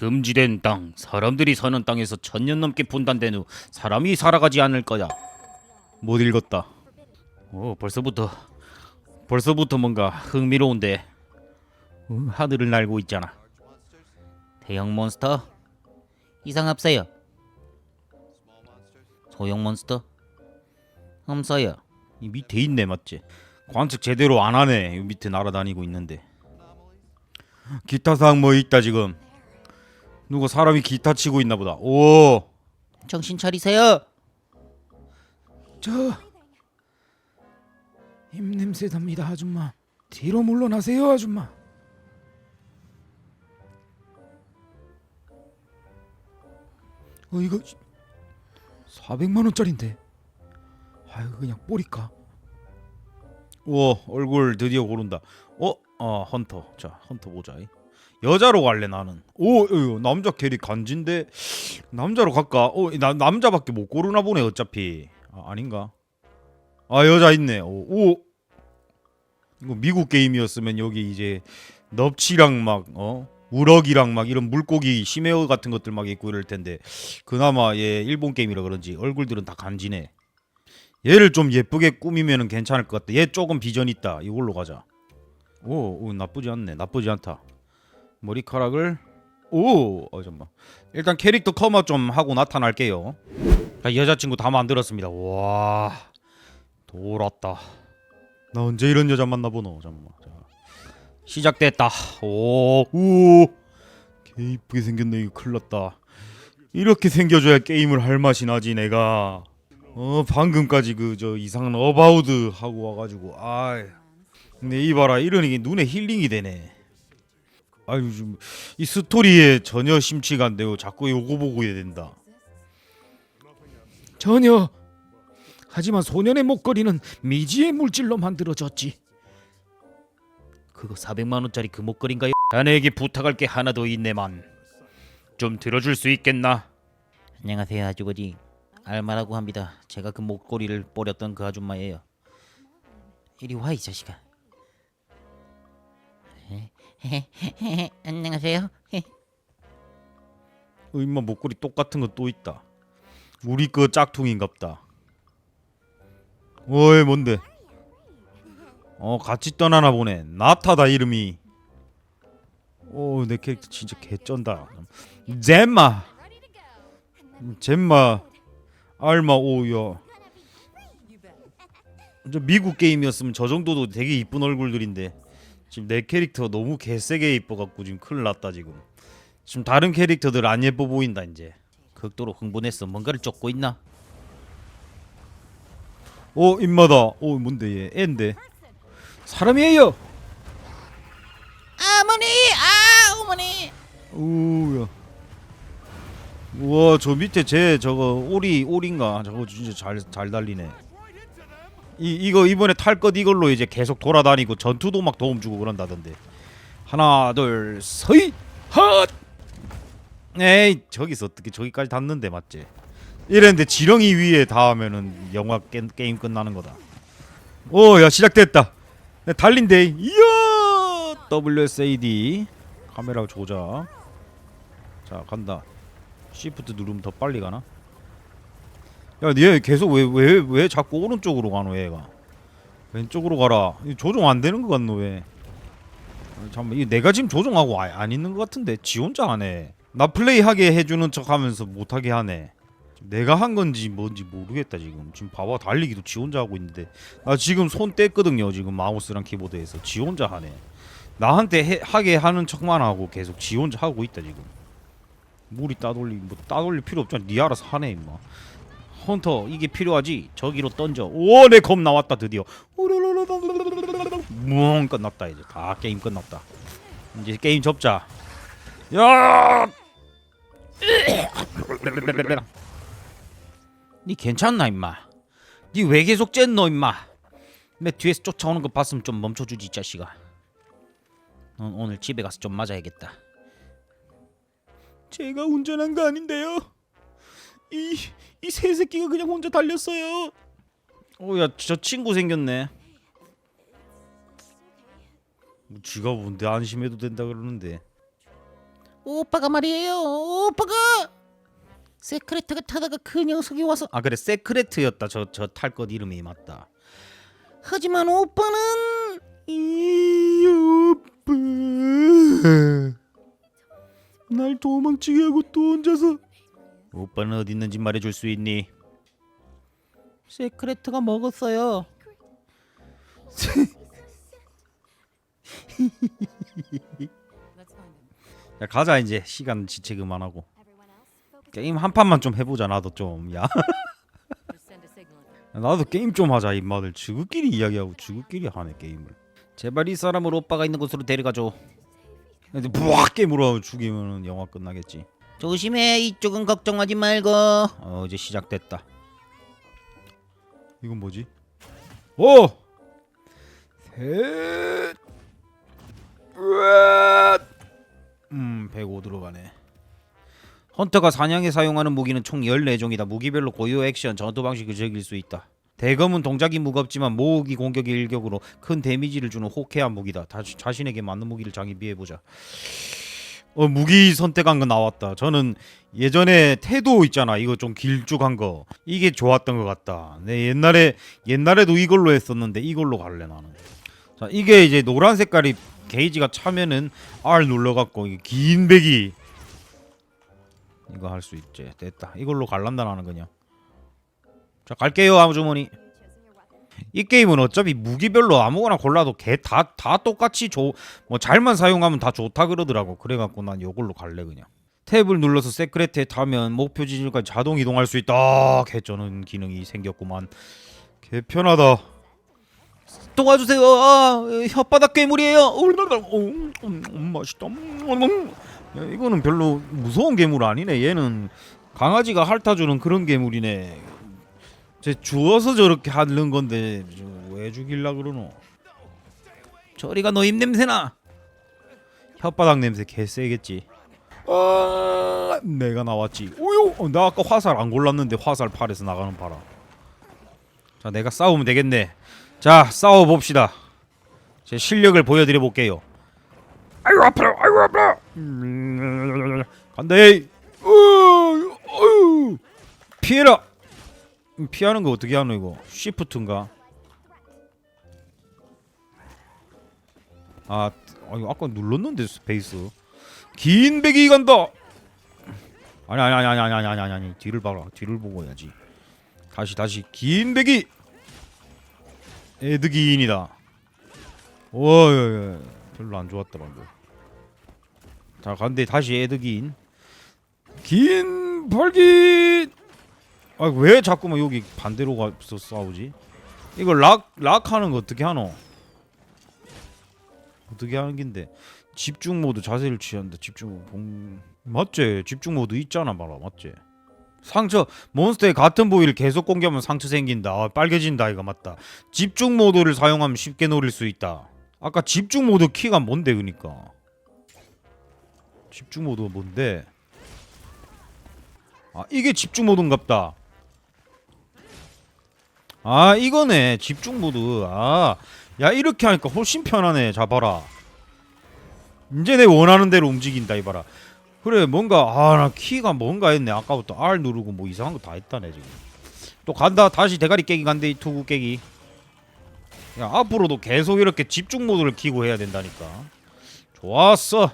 금지된 땅, 사람들이 사는 땅에서 천년 넘게 분단된 후 사람이 살아가지 않을 거야. 못 읽었다. 오, 벌써부터 벌써부터 뭔가 흥미로운데. 어, 하늘을 날고 있잖아. 대형 몬스터? 이상 없어요. 소형 몬스터? 없어요. 이 밑에 있네 맞지? 관측 제대로 안 하네. 이 밑에 날아다니고 있는데. 기타 사항 뭐 있다 지금. 누가 사람이 기타 치고 있나 보다. 오. 정신 차리세요. 저 입냄새 납니다 아줌마 뒤로 물러나세요 아줌마 어 이거 400만 원짜린데 아유 그냥 뿌릴까 오 얼굴 드디어 고른다. 어, 어 헌터. 자 헌터 보자. 여자로 갈래 나는. 오, 어, 남자 캐릭 간지인데 남자로 갈까? 어, 나, 남자밖에 못 고르나 보네 어차피. 아, 아닌가? 아 여자 있네. 오, 오. 이거 미국 게임이었으면 여기 이제 넙치랑 막 어. 우럭이랑 막 이런 물고기 심해어 같은 것들 막 있고 이럴 텐데 그나마 얘 일본 게임이라 그런지 얼굴들은 다 간지네. 얘를 좀 예쁘게 꾸미면은 괜찮을 것 같다. 얘 조금 비전 있다. 이걸로 가자. 오, 오 나쁘지 않네. 나쁘지 않다. 머리카락을 오, 어 잠만. 일단 캐릭터 커머 좀 하고 나타날게요. 자, 여자친구 다 만들었습니다. 와, 돌았다. 나 언제 이런 여자 만나 보노? 잠만. 자, 시작됐다. 오, 오, 개 이쁘게 생겼네. 이거 큰일 났다. 이렇게 생겨줘야 게임을 할 맛이 나지 내가. 어 방금까지 그 저 이상한 어바우드 하고 와 가지고 아 근데 이봐라 이러니 눈에 힐링이 되네 아유 좀이 스토리에 전혀 심취가 안 되고 자꾸 요거 보고 해야 된다. 전혀. 하지만 소년의 목걸이는 미지의 물질로 만들어졌지. 그거 400만 원짜리 그 목걸인가요? 자네에게 부탁할 게 하나 더 있네만. 좀 들어줄 수 있겠나? 안녕하세요 아주버지. 알마라고 합니다. 제가 그 목걸이를 뿌렸던 그 아줌마예요. 이리 와 이 자식아 안녕하세요. 어, 임마 목걸이 똑같은 거 또 있다. 우리 거 짝퉁인갑다. 어이 뭔데? 어 같이 떠나나 보네. 나타다 이름이. 오내 캐릭터 진짜 개쩐다. 젬마. 젬마. 알마 오야. 저 미국 게임이었으면 저 정도도 되게 이쁜 얼굴들인데 지금 내 캐릭터 너무 개세게 이뻐갖고 지금 큰일 났다 지금. 지금 다른 캐릭터들 안 예뻐 보인다 이제. 극도로 흥분했어. 뭔가를 쫓고 있나? 어 임마다. 어 뭔데 얘? 애인데. 사람이에요! 어머니, 아, 어머니. 우야. 우와 저 밑에 쟤 저거 오리 오리인가? 저거 진짜 잘 잘 달리네. 이 이거 이번에 탈 것 이걸로 이제 계속 돌아다니고 전투도 막 도움 주고 그런다던데. 하나 둘 서이 헛. 에이 저기서 어떻게 저기까지 닿는데 맞지? 이랬는데 지렁이 위에 닿으면은 영화 게, 게임 끝나는 거다. 오 야 시작됐다. 네, 달린대. 이야 WSAD 카메라 조작. 자 간다. 시프트 누르면 더 빨리 가나? 야, 얘 계속 왜 왜 왜 자꾸 오른쪽으로 가노 얘가? 왼쪽으로 가라. 조정 안 되는 것 같노 왜? 아니, 잠깐만, 이 내가 지금 조정하고 아, 안 있는 것 같은데 지 혼자 하네. 나 플레이하게 해주는 척하면서 못하게 하네. 내가 한 건지 뭔지 모르겠다 지금. 지금 봐봐 달리기도 지 혼자 하고 있는데 나 지금 손 뗐거든요 지금 마우스랑 키보드에서 지 혼자 하네. 나한테 해, 하게 하는 척만 하고 계속 지 혼자 하고 있다 지금. 물이 따돌리 뭐 따돌릴 필요 없잖아. 니 알아서 하네 임마. 헌터 이게 필요하지. 저기로 던져. 오내 검 나왔다 드디어. 뭉 끝났다 이제 다 게임 끝났다. 이제 게임 접자. 야! 니 괜찮나 임마? 니 왜 계속 쨌노 임마? 내 뒤에서 쫓아오는 거 봤으면 좀 멈춰주지 이 자식아. 넌 오늘 집에 가서 좀 맞아야겠다. 제가 운전한 거 아닌데요. 이이 새 새끼가 그냥 혼자 달렸어요. 오야 저 친구 생겼네. 뭐 지가 뭔데 안심해도 된다 그러는데. 오빠가 말이에요. 오빠가 세크레트가 타다가 그 녀석이 와서 아 그래 세크레트였다 저 저 탈 것 이름이 맞다 하지만 오빠는 이 오빠 날 도망치게 하고 또 혼자서 오빠는 어디 있는지 말해줄 수 있니? 세크레트가 먹었어요. 야 가자 이제. 시간 지체 그만하고. 게임 한 판만 좀 해보자 나도 좀야. 나도 게임 좀 하자 임마들. 지구끼리 이야기하고 지구끼리 하네 게임을. 제발 이 사람을 오빠가 있는 곳으로 데려가줘. 근데 부악 게임으로 죽이면 영화 끝나겠지 조심해. 이쪽은 걱정하지 말고. 어 이제 시작됐다 이건 뭐지? 오! 셋 으앗! 음, 105 들어가네. 헌터가 사냥에 사용하는 무기는 총 14종이다. 무기별로 고유 액션, 전투 방식을 즐길 수 있다. 대검은 동작이 무겁지만 모으기 공격의 일격으로 큰 데미지를 주는 호쾌한 무기다. 다, 자신에게 맞는 무기를 장비해 보자. 어 무기 선택한 거 나왔다. 저는 예전에 태도 있잖아. 이거 좀 길쭉한 거. 이게 좋았던 것 같다. 내 옛날에 옛날에도 이걸로 했었는데 이걸로 갈래 나는. 자 이게 이제 노란 색깔이 게이지가 차면은 R 눌러 갖고 이게 긴 배기 이거 할 수 있지. 됐다. 이걸로 갈란다 나는 그냥. 자 갈게요 아주머니. 이 게임은 어차피 무기별로 아무거나 골라도 개 다 다 똑같이 좋 뭐 잘만 사용하면 다 좋다 그러더라고. 그래갖고 난 이걸로 갈래 그냥. 탭을 눌러서 세크레트에 타면 목표 지점까지 자동 이동할 수 있다. 개쩌는 기능이 생겼구만. 개 편하다. 도와주세요. 아, 혓바닥 괴물이에요. 음, 음, 음, 맛있다. 음, 야, 이거는 별로 무서운 괴물 아니네. 얘는 강아지가 핥아주는 그런 괴물이네. 쟤 주워서 저렇게 하는 건데 저왜 죽일라 그러노? 저리가 너 입 냄새나. 혓바닥 냄새 개 세겠지. 아, 내가 나왔지. 오요, 어, 나 아까 화살 안 골랐는데 화살 팔에서 나가는 바라. 자, 내가 싸우면 되겠네. 자, 싸워 봅시다. 제 실력을 보여드려 볼게요. 아이고 아파라, 아이고 아파라. 음, 간대. 어, 어휴. 피해라. 음, 피하는 거 어떻게 하노 이거? 쉬프트인가? 아, 아니 아까 눌렀는데 스페이스. 긴 배기 간다. 아니 아니 아니 아니 아니 아니 아니 아니 뒤를 봐라. 뒤를 보고 해야지. 다시 다시 긴 배기. 에드기인이다. 오. 별로 안 좋았다 방금. 자, 간데 다시 에드기인. 긴 발긴. 아, 왜 자꾸만 여기 반대로 가서 싸우지? 이거 락, 락 하는 거 어떻게 하노? 어떻게 하는 긴데? 집중 모드 자세를 취한다. 집중 봉 맞지? 집중 모드 있잖아, 봐라, 맞지? 상처 몬스터의 같은 부위를 계속 공격하면 상처 생긴다. 아, 빨개진다 이거 맞다. 집중 모드를 사용하면 쉽게 노릴 수 있다. 아까 집중 모드 키가 뭔데 그니까? 집중 모드가 뭔데? 아 이게 집중 모드인갑다. 아 이거네 집중 모드. 아야 이렇게 하니까 훨씬 편하네. 자 봐라. 이제 내 원하는 대로 움직인다 이봐라. 그래 뭔가 아 나 키가 뭔가 했네 아까부터 R 누르고 뭐 이상한 거 다 했다네 지금 또 간다 다시 대가리 깨기 간대 투구 깨기 야 앞으로도 계속 이렇게 집중 모드를 키고 해야 된다니까 좋았어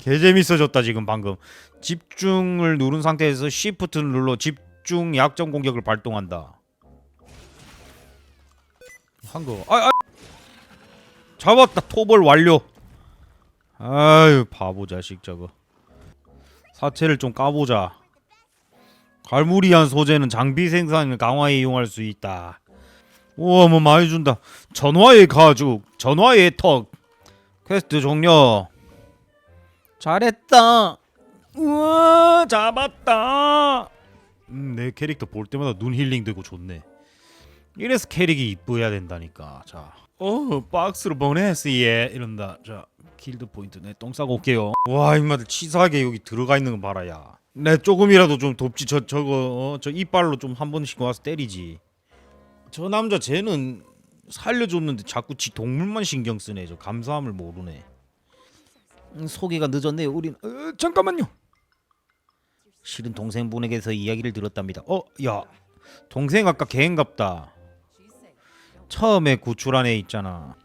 개 재밌어졌다 지금 방금 집중을 누른 상태에서 Shift를 눌러 집중 약점 공격을 발동한다 한거. 아, 아 잡았다. 토벌 완료. 아유 바보 자식 저거. 사체를 좀 까보자. 갈무리한 소재는 장비 생산을 강화에 이용할 수 있다. 우와 뭐 많이 준다. 전화의 가죽 전화의 턱. 퀘스트 종료. 잘했다. 우와 잡았다. 음, 내 캐릭터 볼 때마다 눈 힐링 되고 좋네 이래서 캐릭이 이뻐야 된다니까. 자. 어, 박스로 보냈어 예 이런다. 자 길드 포인트. 내 똥 싸고 올게요. 와 이마들 치사하게 여기 들어가 있는 거 봐라 야 내 조금이라도 좀 돕지. 저 저거 어, 저 이빨로 좀 한 번씩 와서 때리지. 저 남자 쟤는 살려줬는데 자꾸 지 동물만 신경 쓰네. 저 감사함을 모르네. 음, 소개가 늦었네요. 우린. 어, 잠깐만요. 실은 동생분에게서 이야기를 들었답니다. 어, 야, 동생 아까 개인갑다. 처음에 구출한 애 있잖아.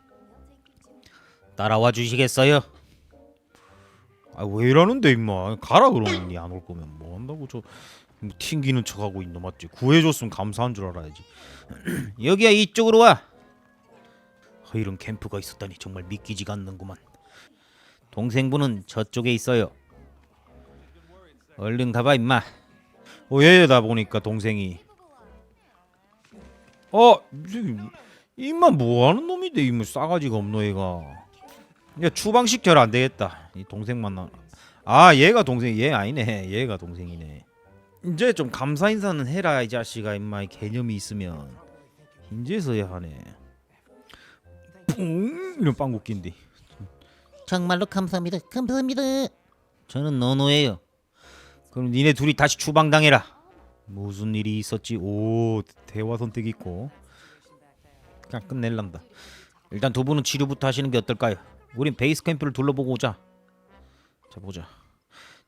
따라와 주시겠어요? 아, 왜 이러는데 임마. 가라 그러면 니 안 올 거면 뭐 한다고 저뭐 튕기는 척하고 있노 맞지? 구해줬으면 감사한 줄 알아야지. 여기야 이쪽으로 와. 어, 이런 캠프가 있었다니 정말 믿기지가 않는구만. 동생분은 저쪽에 있어요. 얼른 가봐 임마. 어 얘다 보니까 동생이. 어 이- 임마 뭐하는 놈인데 이뭐 싸가지가 없노 얘가. 야 추방 시켜라 안 되겠다. 이 동생 만나. 아 얘가 동생 얘 아니네. 얘가 동생이네. 이제 좀 감사 인사는 해라 이 자식아 임마 이 개념이 있으면 인제서야 하네. 뿡 이런 빵국기인데. 정말로 감사합니다. 감사합니다. 저는 너노예요. 그럼 니네 둘이 다시 추방당해라. 무슨 일이 있었지? 오 대화 선택 있고 그냥 끝낼란다. 일단 두 분은 치료부터 하시는 게 어떨까요? 우린 베이스 캠프를 둘러보고 오자. 자 보자.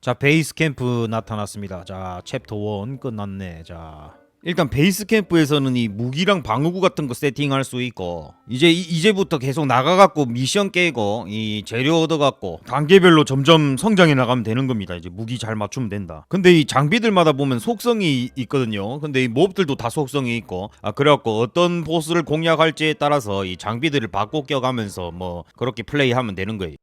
자 베이스 캠프 나타났습니다. 자 챕터 1 끝났네. 자 일단 베이스 캠프에서는 이 무기랑 방어구 같은 거 세팅할 수 있고 이제 이, 이제부터 계속 나가갖고 미션 깨고 이 재료 얻어갖고 단계별로 점점 성장해 나가면 되는 겁니다. 이제 무기 잘 맞추면 된다. 근데 이 장비들마다 보면 속성이 있거든요. 근데 이 몹들도 다 속성이 있고 아 그래갖고 어떤 보스를 공략할지에 따라서 이 장비들을 바꿔 껴가면서 뭐 그렇게 플레이하면 되는 거예요.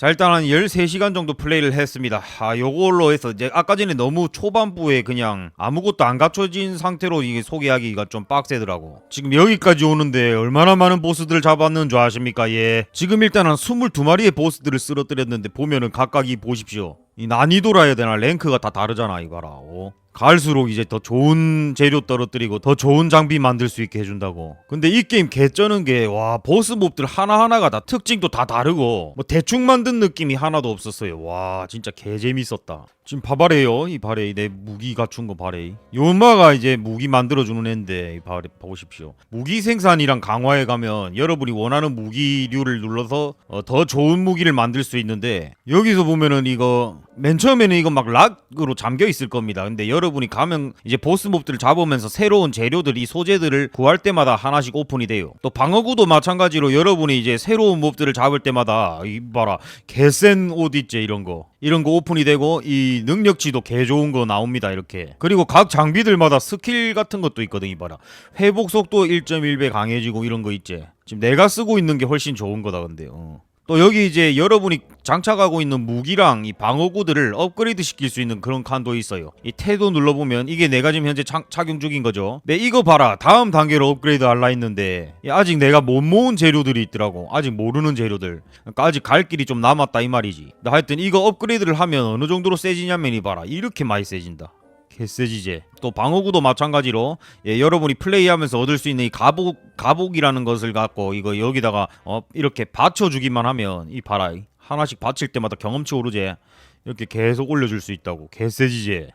자 일단 한 13시간 정도 플레이를 했습니다. 아 요걸로 해서 이제 아까 전에 너무 초반부에 그냥 아무것도 안 갖춰진 상태로 이게 소개하기가 좀 빡세더라고. 지금 여기까지 오는데 얼마나 많은 보스들을 잡았는 줄 아십니까? 예. 지금 일단 한 22마리의 보스들을 쓰러뜨렸는데 보면은 각각 이 보십시오. 이 난이도라 해야 되나? 랭크가 다 다르잖아 이거라 어? 갈수록 이제 더 좋은 재료 떨어뜨리고 더 좋은 장비 만들 수 있게 해준다고. 근데 이 게임 개쩌는 게 와 보스 몹들 하나하나가 다 특징도 다 다르고 뭐 대충 만든 느낌이 하나도 없었어요. 와 진짜 개 재밌었다. 지금 봐봐래요 이 바레이. 내 무기 갖춘 거 바레이. 요마가 이제 무기 만들어주는 애인데 이 바레 보십시오. 무기 생산이랑 강화에 가면 여러분이 원하는 무기류를 눌러서 어, 더 좋은 무기를 만들 수 있는데 여기서 보면은 이거 맨 처음에는 이거 막 락으로 잠겨 있을 겁니다. 근데 여러분이 가면 이제 보스 몹들을 잡으면서 새로운 재료들 이 소재들을 구할 때마다 하나씩 오픈이 돼요. 또 방어구도 마찬가지로 여러분이 이제 새로운 몹들을 잡을 때마다 이 봐라 개센 옷 있지 이런 거. 이런 거 오픈이 되고 이 능력치도 개 좋은 거 나옵니다 이렇게. 그리고 각 장비들마다 스킬 같은 것도 있거든 이봐라. 회복 속도 1.1배 강해지고 이런 거 있지. 지금 내가 쓰고 있는 게 훨씬 좋은 거다 근데. 어. 또 여기 이제 여러분이 장착하고 있는 무기랑 이 방어구들을 업그레이드 시킬 수 있는 그런 칸도 있어요. 이 태도 눌러보면 이게 내가 지금 현재 착, 착용 중인 거죠. 네 이거 봐라 다음 단계로 업그레이드 할라 했는데 이 아직 내가 못 모은 재료들이 있더라고. 아직 모르는 재료들. 그러니까 아직 갈 길이 좀 남았다 이 말이지. 하여튼 이거 업그레이드를 하면 어느 정도로 세지냐면 이 봐라 이렇게 많이 세진다. 개세지제 또 방어구도 마찬가지로 예, 여러분이 플레이하면서 얻을 수 있는 이 가복 가복이라는 것을 갖고 이거 여기다가 어, 이렇게 받쳐주기만 하면 이 봐라 이 하나씩 받칠 때마다 경험치 오르제 이렇게 계속 올려줄 수 있다고. 개세지제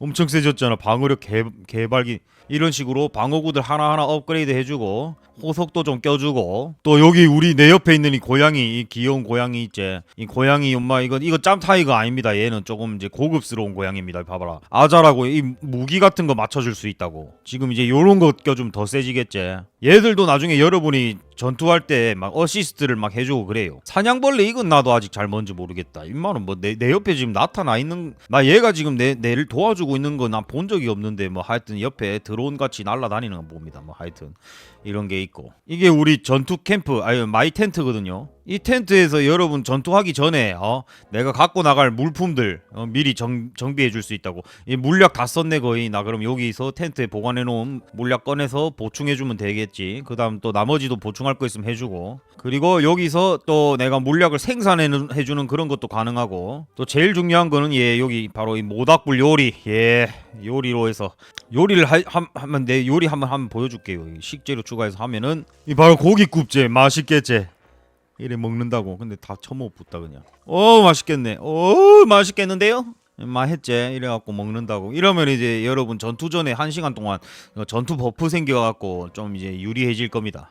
엄청 세졌잖아. 방어력 개, 개발기 이런 식으로 방어구들 하나하나 업그레이드 해주고 호석도 좀 껴주고. 또 여기 우리 내 옆에 있는 이 고양이 이 귀여운 고양이 있지. 이 고양이 엄마 이거 이거 짬타이거 아닙니다. 얘는 조금 이제 고급스러운 고양이입니다. 봐봐라. 아자라고 이 무기 같은 거 맞춰줄 수 있다고. 지금 이제 요런 거 껴주면 더 세지겠지. 얘들도 나중에 여러분이 전투할 때 막 어시스트를 막 해주고 그래요. 사냥벌레 이건 나도 아직 잘 뭔지 모르겠다. 임마는 뭐내 내 옆에 지금 나타나 있는 나 얘가 지금 내 내를 도와주고 있는 거 난 본 적이 없는데 뭐 하여튼 옆에 드론 같이 날아다니는 거 봅니다. 뭐 하여튼 이런 게 있고. 이게 우리 전투 캠프 아니 마이 텐트거든요. 이 텐트에서 여러분 전투하기 전에 어 내가 갖고 나갈 물품들 어, 미리 정, 정비해 줄 수 있다고. 이 물약 다 썼네 거의. 나 그럼 여기서 텐트에 보관해 놓은 물약 꺼내서 보충해 주면 되겠지. 그 다음 또 나머지도 보충할 거 있으면 해주고. 그리고 여기서 또 내가 물약을 생산해 는- 해주는 그런 것도 가능하고. 또 제일 중요한 거는 예 여기 바로 이 모닥불 요리. 예 요리로 해서 요리를 하, 함, 하면 내 요리 한번 한번 보여줄게요. 이 식재료 추가해서 하면은 이 바로 고깃국제 맛있겠지? 이래 먹는다고. 근데 다 처먹어 붙다 그냥. 어 맛있겠네. 어 맛있겠는데요? 맛했지? 이래갖고 먹는다고. 이러면 이제 여러분 전투 전에 한 시간 동안 어, 전투 버프 생겨갖고 좀 이제 유리해질 겁니다.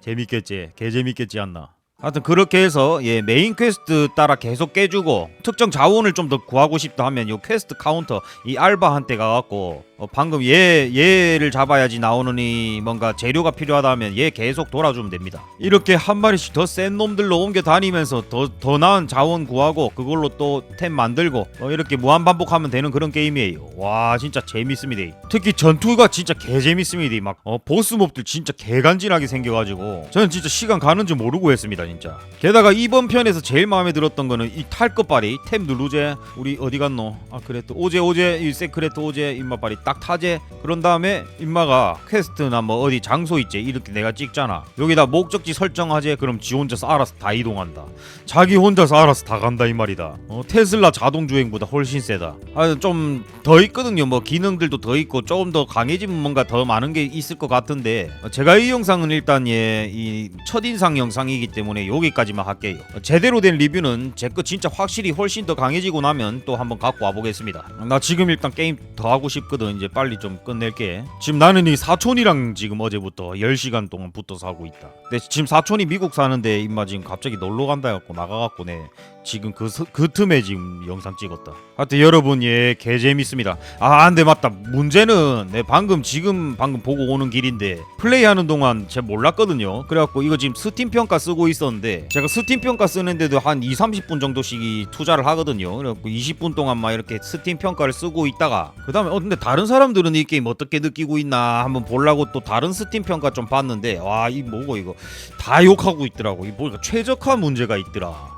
재밌겠지? 개 재밌겠지 않나? 하여튼 그렇게 해서 예 메인 퀘스트 따라 계속 깨주고 특정 자원을 좀 더 구하고 싶다 하면 요 퀘스트 카운터 이 알바한테 가갖고 어, 방금 얘 얘를 잡아야지 나오는 이 뭔가 재료가 필요하다 하면 얘 계속 돌아주면 됩니다. 이렇게 한 마리씩 더 센 놈들로 옮겨 다니면서 더 더 나은 자원 구하고 그걸로 또 템 만들고 어, 이렇게 무한 반복하면 되는 그런 게임이에요. 와 진짜 재밌습니다. 특히 전투가 진짜 개 재밌습니다. 막 어, 보스 몹들 진짜 개간지나게 생겨가지고 저는 진짜 시간 가는 줄 모르고 했습니다 진짜. 게다가 이번 편에서 제일 마음에 들었던 거는 이 탈 것발이 템 누르제 우리 어디 갔노? 아 그래 또 오제 오제 이 세크레트 오제 임마발이 딱 타제 그런 다음에 임마가 퀘스트나 뭐 어디 장소 있지? 이렇게 내가 찍잖아. 여기다 목적지 설정하제 그럼 지 혼자서 알아서 다 이동한다. 자기 혼자서 알아서 다 간다 이 말이다. 어, 테슬라 자동 주행보다 훨씬 세다. 아 좀 더 있거든요. 뭐 기능들도 더 있고 조금 더 강해지면 뭔가 더 많은 게 있을 것 같은데. 어, 제가 이 영상은 일단 예이 첫인상 영상이기 때문에 여기까지만 할게요. 어, 제대로 된 리뷰는 제 거 진짜 확실히 훨씬 더 강해지고 나면 또 한번 갖고 와보겠습니다. 나 지금 일단 게임 더 하고 싶거든 이제 빨리 좀 끝낼게. 지금 나는 이 사촌이랑 지금 어제부터 10시간 동안 붙어서 하고 있다. 근데 지금 사촌이 미국 사는데 임마 지금 갑자기 놀러 간다 해갖고 나가갖고 내 지금 그, 스- 그 틈에 지금 영상 찍었다. 하여튼 여러분 예 개재밌습니다. 아 근데 맞다. 문제는 내 방금 지금 방금 보고 오는 길인데 플레이하는 동안 제가 몰랐거든요. 그래갖고 이거 지금 스팀 평가 쓰고 있었는데 제가 스팀 평가 쓰는데도 한 2, 30분 정도씩 이 투자를 하거든요. 그래갖고 20분 동안 막 이렇게 스팀 평가를 쓰고 있다가 그 다음에 어 근데 다른 사람들은 이 게임 어떻게 느끼고 있나 한번 보려고 또 다른 스팀 평가 좀 봤는데 와 이 뭐고 이거 다 욕하고 있더라고. 이 뭐가 최적화 문제가 있더라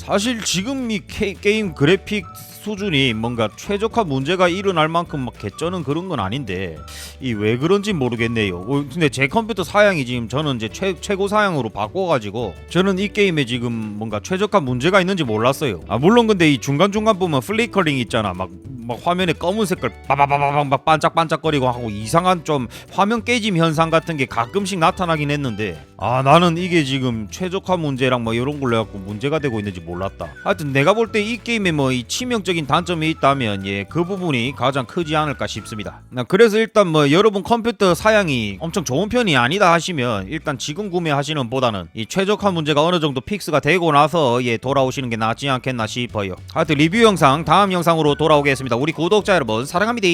사실 지금 이 게, 게임 그래픽 수준이 뭔가 최적화 문제가 일어날 만큼 막 개쩌는 그런 건 아닌데 이 왜 그런지 모르겠네요. 어, 근데 제 컴퓨터 사양이 지금 저는 이제 최, 최고 사양으로 바꿔가지고 저는 이 게임에 지금 뭔가 최적화 문제가 있는지 몰랐어요. 아 물론 근데 이 중간 중간 보면 플리커링 있잖아. 막, 막 화면에 검은 색깔 빠바바바박 막 반짝반짝거리고 하고 이상한 좀 화면 깨짐 현상 같은 게 가끔씩 나타나긴 했는데 아 나는 이게 지금 최적화 문제랑 뭐 이런 걸로 해갖고 문제가 되고 있는지 몰랐다. 하여튼 내가 볼 때 이 게임에 뭐 이 치명적인 단점이 있다면 예 그 부분이 가장 크지 않을까 싶습니다. 나 그래서 일단 뭐 여러분 컴퓨터 사양이 엄청 좋은 편이 아니다 하시면 일단 지금 구매하시는 보다는 이 최적화 문제가 어느 정도 픽스가 되고 나서 예 돌아오시는 게 낫지 않겠나 싶어요. 하여튼 리뷰 영상 다음 영상으로 돌아오겠습니다. 우리 구독자 여러분 사랑합니다.